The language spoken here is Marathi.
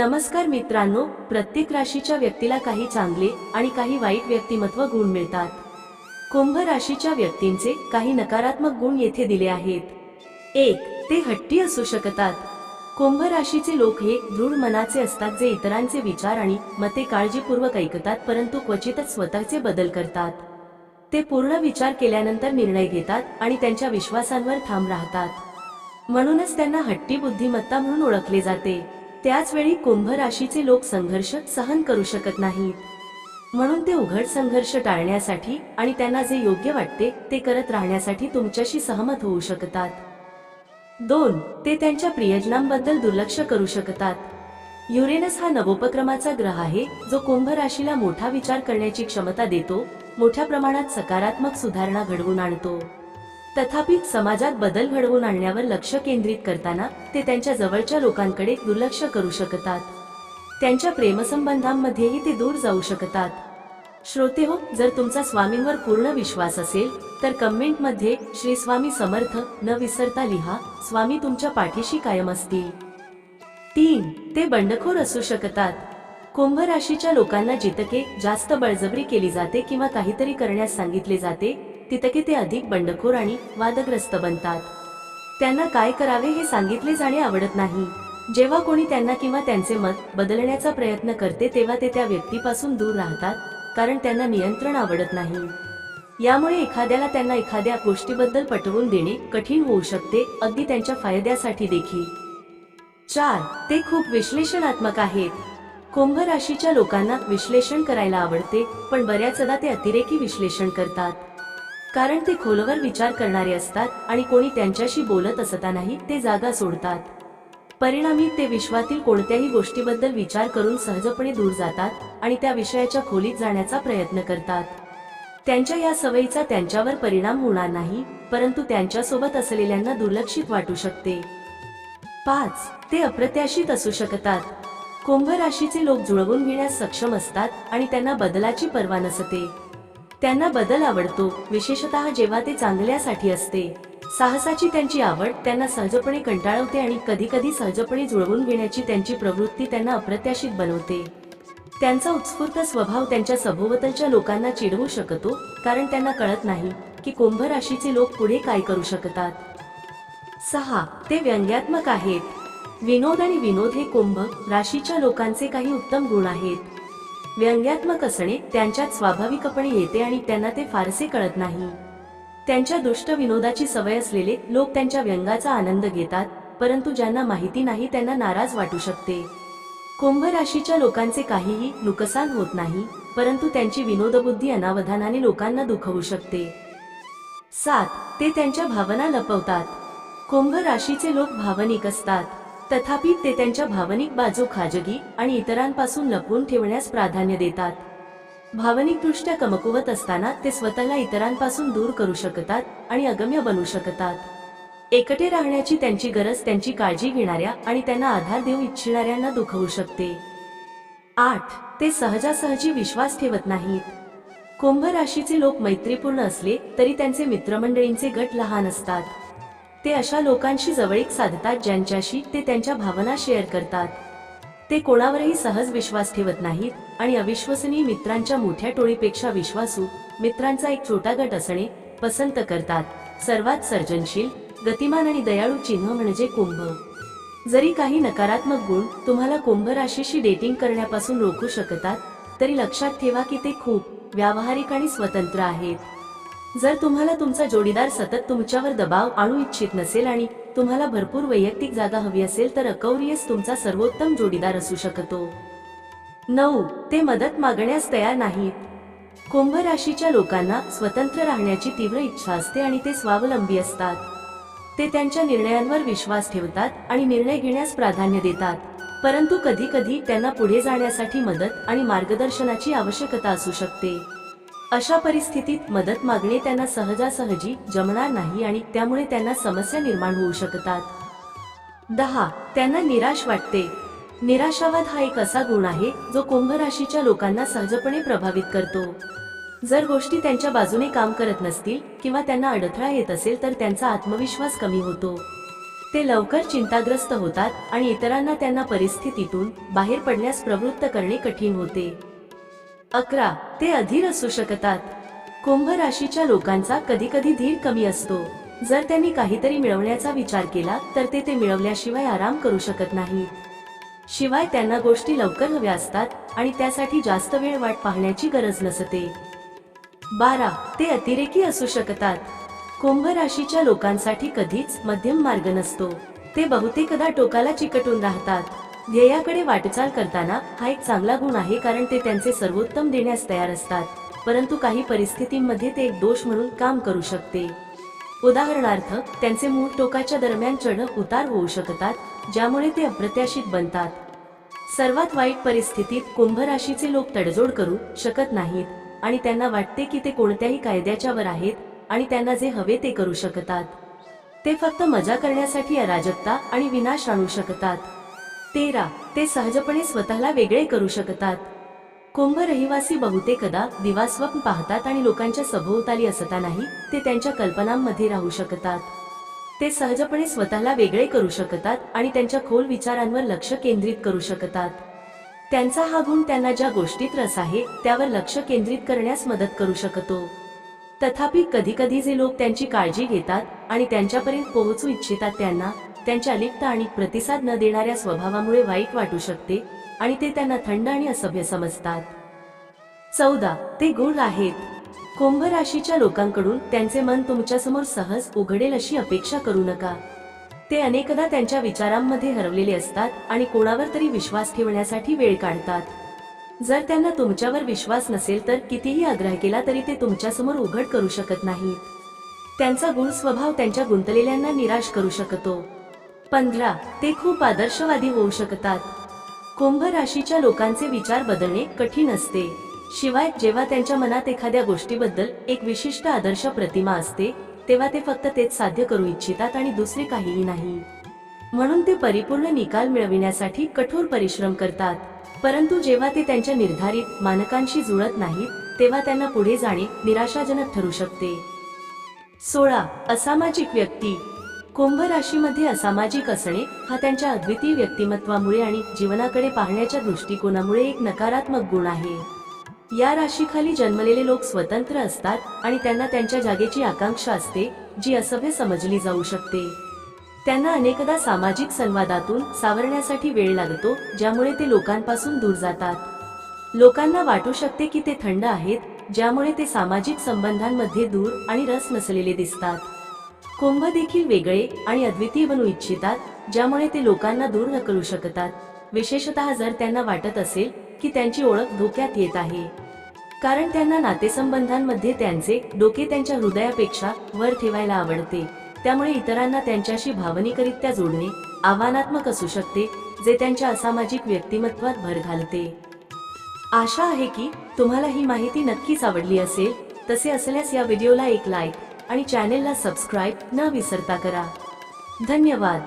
नमस्कार मित्रांनो प्रत्येक राशीच्या व्यक्तीला काही चांगले आणि काही वाईट व्यक्तिमत्व गुण मिळतात. कुंभ राशीच्या व्यक्तींचे काही नकारात्मक गुण येथे दिले आहेत. एक ते हट्टी असू शकतात. कुंभ राशीचे लोक हे दृढ मनाचे असतात जे इतरांचे विचार आणि मते काळजीपूर्वक ऐकतात परंतु क्वचितच स्वतःचे बदल करतात. ते पूर्ण विचार केल्यानंतर निर्णय घेतात आणि त्यांच्या विश्वासांवर ठाम राहतात. म्हणूनच त्यांना हट्टी बुद्धिमत्ता म्हणून ओळखले जाते. त्याचवेळी कुंभ राशीचे लोक संघर्ष सहन करू शकत नाहीत. म्हणून ते उघड संघर्ष टाळण्यासाठी आणि त्यांना जे योग्य वाटते ते करत राहण्यासाठी तुमच्याशी सहमत होऊ शकतात. दोन ते त्यांच्या प्रियजनांबद्दल दुर्लक्ष करू शकतात. युरेनस हा नवोपक्रमाचा ग्रह आहे जो कुंभ राशीला मोठा विचार करण्याची क्षमता देतो मोठ्या प्रमाणात सकारात्मक सुधारणा घडवून आणतो. तथापि समाजात बदल घडवून आणण्यावर लक्ष केंद्रित करताना ते त्यांच्या जवळच्या लोकांकडे दुर्लक्ष करू शकतात. त्यांच्या प्रेमसंबंधांमध्येही ते दूर जाऊ शकतात. श्रोते हो जर तुमचा स्वामींवर पूर्ण विश्वास असेल तर कमेंटमध्ये श्री स्वामी समर्थ न विसरता लिहा स्वामी तुमच्या पाठीशी कायम असतील. तीन ते बंडखोर असू शकतात. कुंभ राशीच्या लोकांना जितके जास्त बळजबरी केली जाते किंवा काहीतरी करण्यास सांगितले जाते तितके ते अधिक बंडखोर आणि वादग्रस्त बनतात. त्यांना काय करावे हे सांगितले जाणे आवडत नाही. जेव्हा कोणी त्यांना किंवा त्यांचे मत बदलण्याचा प्रयत्न करते तेव्हा ते त्या व्यक्तीपासून दूर राहतात कारण त्यांना नियंत्रण आवडत नाही. यामुळे एखाद्याला त्यांना एखाद्या गोष्टीबद्दल पटवून देणे कठीण होऊ शकते अगदी त्यांच्या फायद्यासाठी देखील. चार ते खूप विश्लेषणात्मक आहेत. कुंभ राशीच्या लोकांना विश्लेषण करायला आवडते पण बऱ्याचदा ते अतिरेकी विश्लेषण करतात. कारण ते खोलवर विचार करणारे असतात आणि कोणी त्यांच्याशी बोलत असतानाही ते जागा सोडतात. परिणामी ते विश्वातील कोणत्याही गोष्टीबद्दल विचार करून सहजपणे दूर जातात आणि त्या विषयाच्या खोलीत जाण्याचा प्रयत्न करतात. त्यांच्या या सवयीचा त्यांच्यावर परिणाम होणार नाही परंतु त्यांच्यासोबत असलेल्यांना दुर्लक्षित वाटू शकते. पाच ते अप्रत्याशित असू शकतात. कुंभ राशीचे लोक जुळवून घेण्यास सक्षम असतात आणि त्यांना बदलाची पर्वा नसते. त्यांना बदल आवडतो विशेषतः जेव्हा ते चांगल्यासाठी असते. साहसाची त्यांची आवड त्यांना सहजपणे कंटाळवते आणि कधी कधी सहजपणे जुळवून घेण्याची त्यांची प्रवृत्ती त्यांना अप्रत्याशित बनवते. त्यांचा उत्स्फूर्त स्वभाव त्यांच्या सभोवतालच्या लोकांना चिडवू शकतो कारण त्यांना कळत नाही की कुंभ राशीचे लोक पुढे काय करू शकतात. सहा ते व्यंग्यात्मक आहेत. विनोद आणि विनोद हे कुंभ राशीच्या लोकांचे काही उत्तम गुण आहेत. व्यंग्यात्मक असणे त्यांच्यात स्वाभाविकपणे येते आणि त्यांना ते फारसे कळत नाही. त्यांच्या दुष्ट विनोदाची सवय असलेले लोक त्यांच्या व्यंगाचा आनंद घेतात परंतु ज्यांना माहिती नाही त्यांना नाराज वाटू शकते. कुंभ राशीच्या लोकांचे काहीही नुकसान होत नाही परंतु त्यांची विनोदबुद्धी अनावधानाने लोकांना दुखवू शकते. सात ते त्यांच्या भावना लपवतात. कुंभ राशीचे लोक भावनिक असतात. तथापि ते त्यांच्या भावनिक बाजू खाजगी आणि इतरांपासून लपवून ठेवण्यास प्राधान्य देतात. भावनिकदृष्ट्या कमकुवत असताना ते स्वतःला इतरांपासून दूर करू शकतात आणि अगम्य बनू शकतात. एकटे राहण्याची त्यांची गरज त्यांची काळजी घेणाऱ्या आणि त्यांना आधार देऊ इच्छिणाऱ्यांना दुखवू शकते. आठ. ते सहजासहजी विश्वास ठेवत नाहीत. कुंभ राशीचे लोक मैत्रीपूर्ण असले तरी त्यांचे मित्रमंडळींचे गट लहान असतात. ते अशा लोकांशी जवळीक साधतात ज्यांच्याशी ते त्यांच्या भावना शेअर करतात. ते कोणावरही सहज विश्वास ठेवत नाहीत आणि अविश्वसनीय मित्रांच्या मोठ्या टोळीपेक्षा विश्वासू मित्रांचा एक छोटा गट असणे पसंत करतात. सर्वात सर्जनशील गतिमान आणि दयाळू चिन्ह म्हणजे कुंभ. जरी काही नकारात्मक गुण तुम्हाला कुंभ राशीशी डेटिंग करण्यापासून रोखू शकतात तरी लक्षात ठेवा की ते खूप व्यावहारिक आणि स्वतंत्र आहेत. जर तुम्हाला तुमचा जोडीदार सतत तुमच्यावर दबाव आणू इच्छित नसेल आणि तुम्हाला भरपूर वैयक्तिक जागा हवी असेल तर अकौरियस तुमचा सर्वोत्तम जोडीदार असू शकतो. नऊ. ते मदत मागण्यास तयार नाहीत. कुंभ राशीच्या लोकांना स्वतंत्र राहण्याची तीव्र इच्छा असते आणि ते स्वावलंबी असतात. ते त्यांच्या निर्णयांवर विश्वास ठेवतात आणि निर्णय घेण्यास प्राधान्य देतात. परंतु कधी कधी त्यांना पुढे जाण्यासाठी मदत आणि मार्गदर्शनाची आवश्यकता असू शकते. अशा परिस्थितीत मदत मागणे त्यांना सहजासहजी जमणार नाही आणि त्यामुळे त्यांना समस्या निर्माण होऊ शकतात. दहा. त्यांना निराश वाटते. निराशावाद हा एक असा गुण आहे जो कुंभ राशीच्या लोकांना सहजपणे प्रभावित करतो. जर गोष्टी त्यांच्या बाजूने काम करत नसतील किंवा त्यांना अडथळा येत असेल तर त्यांचा आत्मविश्वास कमी होतो. ते लवकर चिंताग्रस्त होतात आणि इतरांना त्यांना परिस्थितीतून बाहेर पडण्यास प्रवृत्त करणे कठीण होते. अकरा ते अधीर असू शकतात. कुंभ राशीच्या लोकांचा कधी कधी धीर कमी असतो. जर त्यांनी काहीतरी मिळवण्याचा विचार केला तर ते ते मिळवल्याशिवाय आराम करू शकत नाही शिवाय त्यांना गोष्टी लवकर हव्या असतात आणि त्यासाठी जास्त वेळ वाट पाहण्याची गरज नसते. बारा ते अतिरेकी असू शकतात. कुंभ राशीच्या लोकांसाठी कधीच मध्यम मार्ग नसतो. ते बहुतेकदा टोकाला चिकटून राहतात. ध्येयाकडे वाटचाल करताना हा एक चांगला गुण आहे कारण ते त्यांचे सर्वोत्तम देण्यास तयार असतात. परंतु काही परिस्थितींमध्ये ते एक दोष म्हणून काम करू शकते. उदाहरणार्थ त्यांचे मूळ टोकाच्या दरम्यान चढ उतार होऊ शकतात ज्यामुळे ते अप्रत्याशित बनतात. सर्वात वाईट परिस्थितीत कुंभ राशीचे लोक तडजोड करू शकत नाहीत आणि त्यांना वाटते की ते कोणत्याही कायद्याच्या वर आहेत आणि त्यांना जे हवे ते करू शकतात. ते फक्त मजा करण्यासाठी अराजकता आणि विनाश आणू शकतात. तेरा ते सहजपणे स्वतःला वेगळे करू शकतात. कुंभ रहिवासी बहुतेकदा दिवा स्वप्न पाहतात आणि लोकांच्या सभोवताली असतानाही ते त्यांच्या कल्पनांमध्ये राहू शकतात. ते सहजपणे स्वतःला वेगळे करू शकतात आणि त्यांच्या खोल विचारांवर लक्ष केंद्रित करू शकतात. त्यांचा हा गुण त्यांना ज्या गोष्टीत रस आहे त्यावर लक्ष केंद्रित करण्यास मदत करू शकतो. तथापि कधी कधी जे लोक त्यांची काळजी घेतात आणि त्यांच्यापर्यंत पोहोचू इच्छितात त्यांना त्यांच्या लिप्त आणि प्रतिसाद न देणाऱ्या स्वभावामुळे वाईट वाटू शकते आणि ते त्यांना थंड आणि असभ्य समजतात. चौदा. ते गुण आहेत. कुंभ राशीच्या लोकांकडून त्यांचे मन तुमच्यासमोर सहज उघडेल अशी अपेक्षा करू नका. ते अनेकदा त्यांच्या विचारांमध्ये हरवलेले असतात आणि कोणावर तरी विश्वास ठेवण्यासाठी वेळ काढतात. जर त्यांना तुमच्यावर विश्वास नसेल तर कितीही आग्रह केला तरी ते तुमच्यासमोर उघड करू शकत नाहीत. त्यांचा गुण स्वभाव त्यांच्या गुंतलेल्यांना निराश करू शकतो. पंधरा ते खूप आदर्शवादी होऊ शकतात. कुंभ राशीच्या लोकांचे विचार बदलणे कठीण असते. शिवाय जेव्हा त्यांच्या मनात एखाद्या गोष्टीबद्दल एक विशिष्ट आदर्श प्रतिमा असते तेव्हा ते फक्त तेच साध्य करू इच्छितात आणि दुसरे काहीही नाही. म्हणून ते परिपूर्ण निकाल मिळविण्यासाठी कठोर परिश्रम करतात. परंतु जेव्हा ते त्यांच्या निर्धारित मानकांशी जुळत नाहीत तेव्हा त्यांना पुढे जाणे निराशाजनक ठरू शकते. सोळा असामाजिक व्यक्ती. कुंभ राशीमध्ये असामाजिक असणे हा त्यांच्या अद्वितीय व्यक्तिमत्वामुळे आणि जीवनाकडे पाहण्याच्या दृष्टिकोनामुळे एक नकारात्मक गुण आहे. या राशीखाली जन्मलेले लोक स्वतंत्र असतात आणि त्यांना त्यांच्या जागेची आकांक्षा असते जी असभ्य समजली जाऊ शकते. त्यांना अनेकदा सामाजिक संवादातून सावरण्यासाठी वेळ लागतो ज्यामुळे ते लोकांपासून दूर जातात. लोकांना वाटू शकते की ते थंड आहेत ज्यामुळे ते सामाजिक संबंधांमध्ये दूर आणि रस नसलेले दिसतात. कुंभ देखील वेगळे आणि अद्वितीय बनू इच्छितात ज्यामुळे ते लोकांना दूर ढकलू शकतात. विशेषतः जर त्यांना वाटत असेल की त्यांची ओळख धोक्यात येत आहे. कारण त्यांना नातेसंबंधांमध्ये त्यांचे डोके त्यांच्या हृदयापेक्षा वर ठेवायला आवडते. त्यामुळे इतरांना त्यांच्याशी भावनिकरित्या जोडणे आव्हानात्मक असू शकते जे त्यांच्या असामाजिक व्यक्तिमत्वात भर घालते. आशा आहे की तुम्हाला ही माहिती नक्कीच आवडली असेल. तसे असल्यास या व्हिडिओला एक लाईक आणि चॅनेलला सबस्क्राईब न विसरता करा. धन्यवाद.